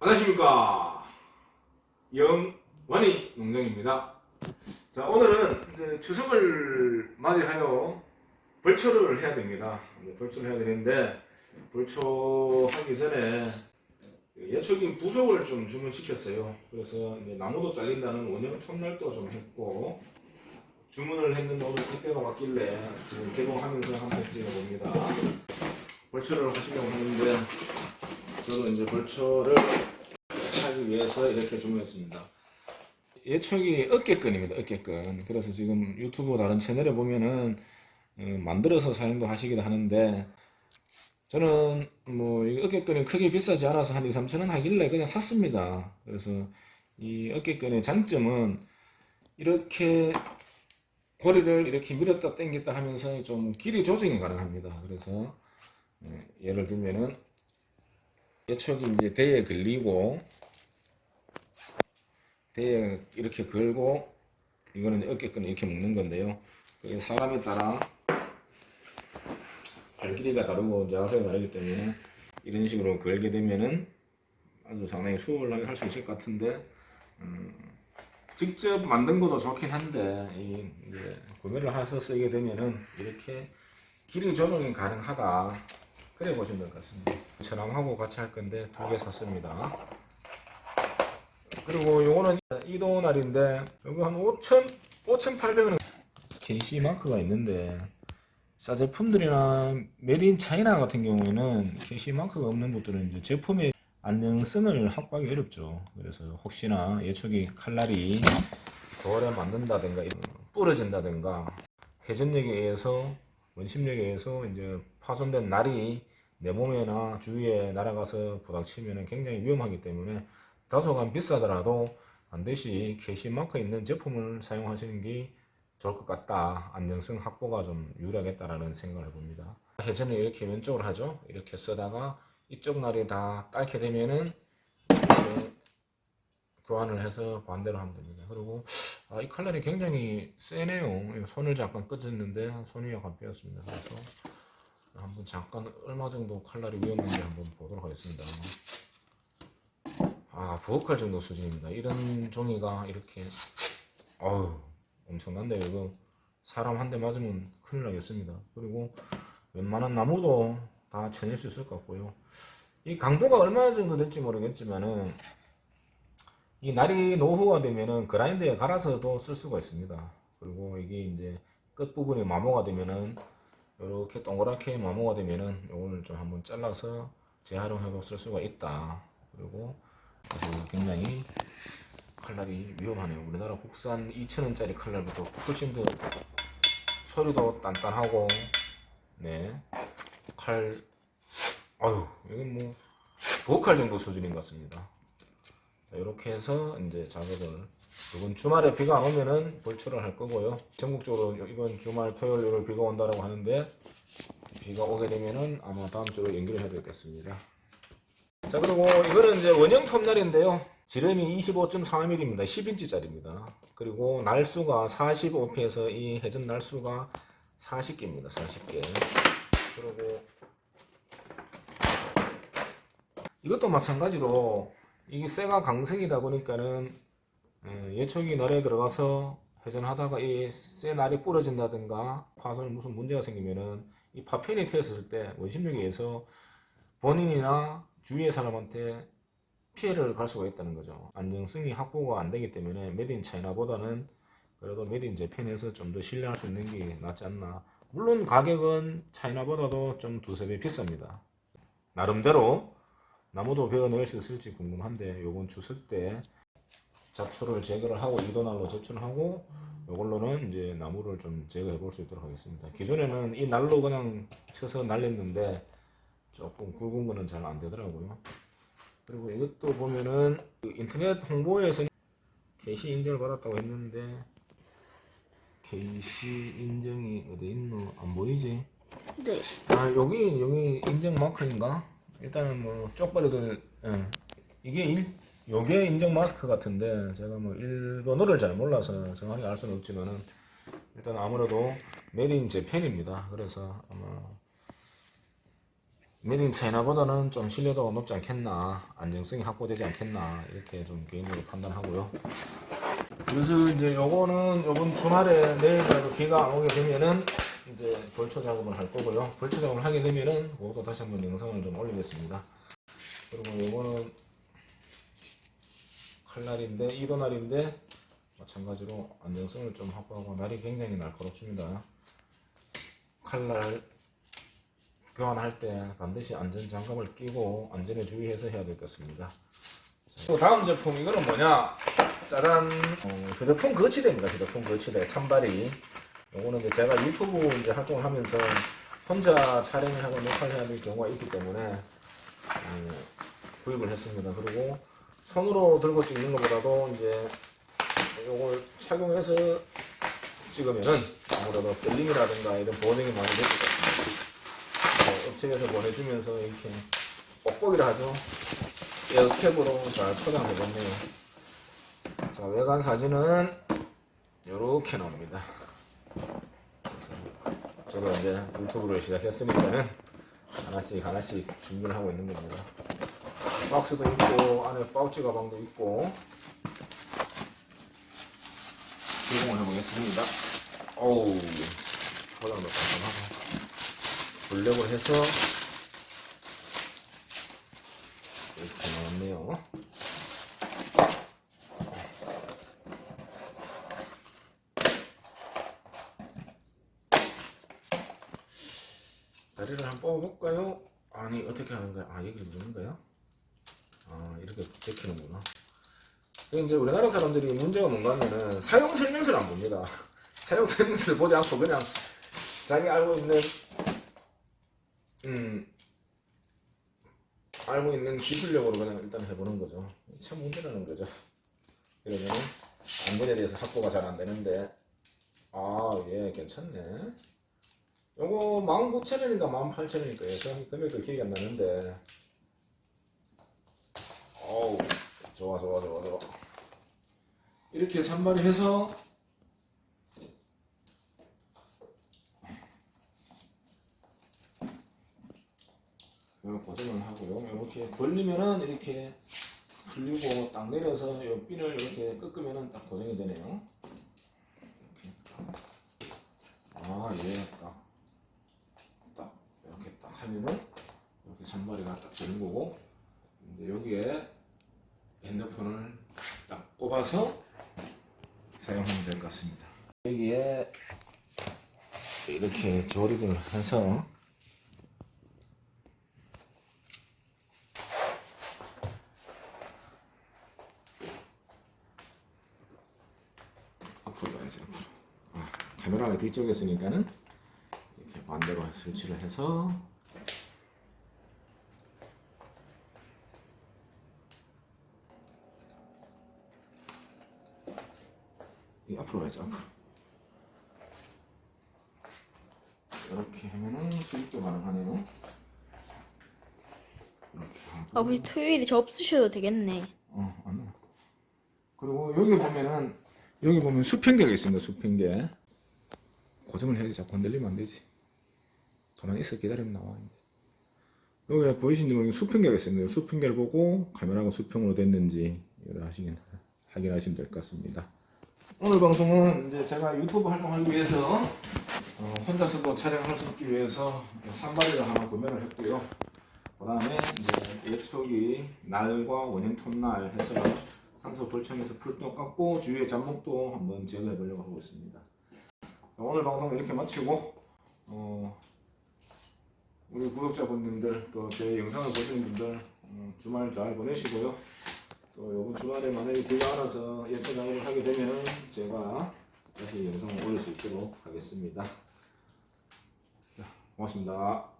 안녕하십니까. 영완이 농장입니다. 자 오늘은 추석을 맞이하여 벌초를 해야 됩니다. 이제 벌초를 해야 되는데 벌초하기 전에 그 예초기 부속을 좀 주문시켰어요. 그래서 이제 나무도 잘린다는 원형 톱날도 좀 했고 주문을 했는데 오늘 택배가 왔길래 지금 개봉하면서 한번 찍어봅니다. 벌초를 하시려고 하는데 저는 이제 벌초를 하기 위해서 이렇게 주문했습니다. 예촉이 어깨끈입니다. 어깨끈. 그래서 지금 유튜브 다른 채널에 보면은 음, 만들어서 사용도 하시기도 하는데 저는 뭐 이 어깨끈이 크게 비싸지 않아서 한 2, 3천 원 하길래 그냥 샀습니다. 그래서 이 어깨끈의 장점은 이렇게 고리를 이렇게 밀었다 당겼다 하면서 좀 길이 조정이 가능합니다. 그래서 예, 예를 들면은 예촉이 이제 대에 걸리고 대에 이렇게 걸고 이거는 어깨끈 이렇게 묶는 건데요. 사람에 따라 발 길이가 다르고 자세가 다르기 때문에 이런 식으로 걸게 되면은 아주 상당히 수월하게 할 수 있을 것 같은데 음, 직접 만든 것도 좋긴 한데 이 이제 구매를 해서 쓰게 되면은 이렇게 길이 조정이 가능하다. 그래 보시면 될 것 같습니다. 저랑하고 같이 할 건데 두 개 샀습니다. 그리고 요거는 이도날인데 요거 한 5천 5,800원 게시 마크가 있는데 싸 제품들이나 메인 차이나 같은 경우에는 게시 마크가 없는 것들은 이제 제품의 안정성을 확보하기 어렵죠. 그래서 혹시나 예초기 칼날이 돌에 만든다든가 부러진다든가 회전력에 의해서 원심력에 의해서 이제 파손된 날이 내 몸에나 주위에 날아가서 부닥치면 굉장히 위험하기 때문에 다소간 비싸더라도 반드시 캐시 마크 있는 제품을 사용하시는 게 좋을 것 같다. 안정성 확보가 좀 유리하겠다라는 생각을 해봅니다. 회전을 이렇게 왼쪽으로 하죠. 이렇게 쓰다가 이쪽 날이 다 딸게 되면은 교환을 해서 반대로 하면 됩니다. 그리고 아, 이 칼날이 굉장히 세네요. 손을 잠깐 끄졌는데 손이 약간 빼었습니다. 그래서 한번 잠깐 얼마 정도 칼날이 위험한지 한번 보도록 하겠습니다. 아 부엌할 정도 수준입니다. 이런 종이가 이렇게 어우 엄청난데요. 이거 사람 한 대 맞으면 큰일 나겠습니다. 그리고 웬만한 나무도 다 쳐낼 수 있을 것 같고요. 이 강도가 얼마 정도 될지 모르겠지만은 이 날이 노후가 되면은 그라인더에 갈아서도 쓸 수가 있습니다. 그리고 이게 이제 끝 부분이 마모가 되면은 이렇게 동그랗게 마모가 되면은 요거를 좀 한번 잘라서 재활용해도 쓸 수가 있다. 그리고 아주 굉장히 칼날이 위험하네요. 우리나라 국산 2,000원짜리 칼날부터 훨씬 더 소리도 단단하고 네. 칼 아유, 이건 뭐 부엌할 정도 수준인 것 같습니다. 자, 이렇게 해서 이제 작업을 이번 주말에 비가 안 오면은 벌초를 할 거고요. 전국적으로 이번 주말 토요일 일요일 비가 온다라고 하는데 비가 오게 되면은 아마 다음 주로 연기를 해야 되겠습니다. 자 그리고 이거는 이제 원형 톱날인데요. 지름이 25.4mm입니다. 10인치짜리입니다. 그리고 날수가 45피에서 이 회전 날수가 40개입니다. 40개. 그리고 이것도 마찬가지로 이게 쇠가 강색이다 보니까는 예, 예초기 날에 들어가서 회전하다가 이쇠 날이 부러진다든가 파손 무슨 문제가 생기면은 이 파편이 튀었을 때 원심력에 의해서 본인이나 주위의 사람한테 피해를 갈 수가 있다는 거죠. 안정성이 확보가 안 되기 때문에 메딘 차이나보다는 그래도 메딘 재팬에서 좀 더 신뢰할 수 있는 게 낫지 않나. 물론 가격은 차이나보다도 좀 두세 배 비쌉니다. 나름대로 나무도 베어낼 수 있을지 궁금한데 요번 추석 때 잡초를 제거를 하고 이도날로 접촉을 하고 요걸로는 이제 나무를 좀 제거해 볼 수 있도록 하겠습니다. 기존에는 이 날로 그냥 쳐서 날렸는데 조금 굵은 거는 잘 안 되더라고요. 그리고 이것도 보면은 그 인터넷 홍보에서 게시 인증을 받았다고 했는데 게시 인증이 어디 있노? 안 보이지? 네. 아 여기 여기 인증 마크인가? 일단은 뭐 쪽벌이들 예. 이게 일, 요게 인증 마스크 같은데 제가 뭐 일본어를 잘 몰라서 정확히 알 수는 없지만은 일단 아무래도 메인 재팬입니다. 그래서 아마 메인 차이나보다는 좀 신뢰도가 높지 않겠나 안정성이 확보되지 않겠나 이렇게 좀 개인적으로 판단하고요. 그래서 이제 요거는 요번 주말에 내일이라도 비가 안 오게 되면은 이제 벌초 작업을 할 거고요. 벌초 작업을 하게 되면은 그것도 다시 한번 영상을 좀 올리겠습니다. 그리고 요거는 칼날인데 1호 날인데 마찬가지로 안정성을 좀 확보하고 날이 굉장히 날카롭습니다 칼날 교환할 때 반드시 안전 장갑을 끼고 안전에 주의해서 해야 될 것 같습니다. 자, 다음 제품 이거는 뭐냐? 짜잔! 어, 휴대폰 거치대입니다. 휴대폰 거치대 산발이. 요거는 이제 제가 유튜브 이제 활동을 하면서 혼자 촬영을 하고 녹화를 해야 될 경우가 있기 때문에 어, 구입을 했습니다. 그리고 손으로 들고 찍는 것보다도 이제 요걸 착용해서 찍으면은 아무래도 필름이라든가 이런 보정이 많이 될것 같습니다. 어, 업체에서 보내주면서 이렇게 뽁뽁이를 하죠. 에어캡으로 잘 포장해봤네요. 자, 외관 사진은 이렇게 나옵니다. 저도 이제 유튜브를 시작했으니까는 하나씩 하나씩 준비를 하고 있는 겁니다. 박스도 있고, 안에 파우치 가방도 있고, 제공을 해보겠습니다. 어우, 포장도 깔끔하고. 블랙을 해서 이렇게 나왔네요. 다리를 한번 뽑아볼까요? 아니 어떻게 하는 거야? 아 여기 누르는 거야? 아 이렇게 제키는구나. 이제 우리나라 사람들이 문제가 뭔가 하면은 사용 설명서를 안 봅니다. 사용 설명서를 보지 않고 그냥 자기 알고 있는 음, 알고 있는 기술력으로 그냥 일단 해보는 거죠. 참 문제라는 거죠. 그러면 안전에 대해서 확보가 잘 안 되는데, 아, 예, 괜찮네. 요거 19,000원인가 18,000원인가 정확히 금액도 기억이 안 나는데, 어우, 좋아, 좋아, 좋아, 좋아. 이렇게 산발이 해서 이걸 고정을 하고요. 이렇게 벌리면은 이렇게 풀리고 딱 내려서 이 핀을 이렇게 꺾으면은 딱 고정이 되네요. 이렇게 아, 예, 딱, 딱 이렇게 딱 하면은 이렇게 산발이가 딱 되는 거고 이제 여기에 핸드폰을 딱 꼽아서 사용하면 될 것 같습니다. 여기에 이렇게 조립을 해서 앞으로 가야지 앞으로 아, 카메라가 뒤쪽에 있으니까는 이렇게 반대로 설치를 해서 앞으로 가야지 앞으로 이렇게 하면은 수익도 가능하네요 이렇게 하고 아버지 토요일에 저 없으셔도 되겠네. 어, 안 나. 그리고 여기 보면은 여기 보면 수평계가 있습니다. 수평계. 고정을 해야지 자꾸 흔들리면 안 되지. 가만히 있어 기다리면 나와. 여기 보이시는 여기 수평계가 있습니다. 수평계를 보고 카메라가 수평으로 됐는지 이걸 하시긴 확인하시면 될 것 같습니다. 오늘 방송은 이제 제가 유튜브 활동하기 위해서 어, 혼자서도 촬영할 수 있기 위해서 산발이를 하나 구매를 했고요. 그 다음에 이제 외척이 날과 원형 톤 날 해서 상소 벌청에서 풀도 깎고 주위에 잡목도 한번 제거해 보려고 하고 있습니다. 자, 오늘 방송 이렇게 마치고 어, 우리 구독자분들 또 제 영상을 보시는 분들 어, 주말 잘 보내시고요. 또 이번 주말에 만약에 비가 안 와서 예차 작업을 하게 되면 제가 다시 영상을 올릴 수 있도록 하겠습니다. 자, 고맙습니다.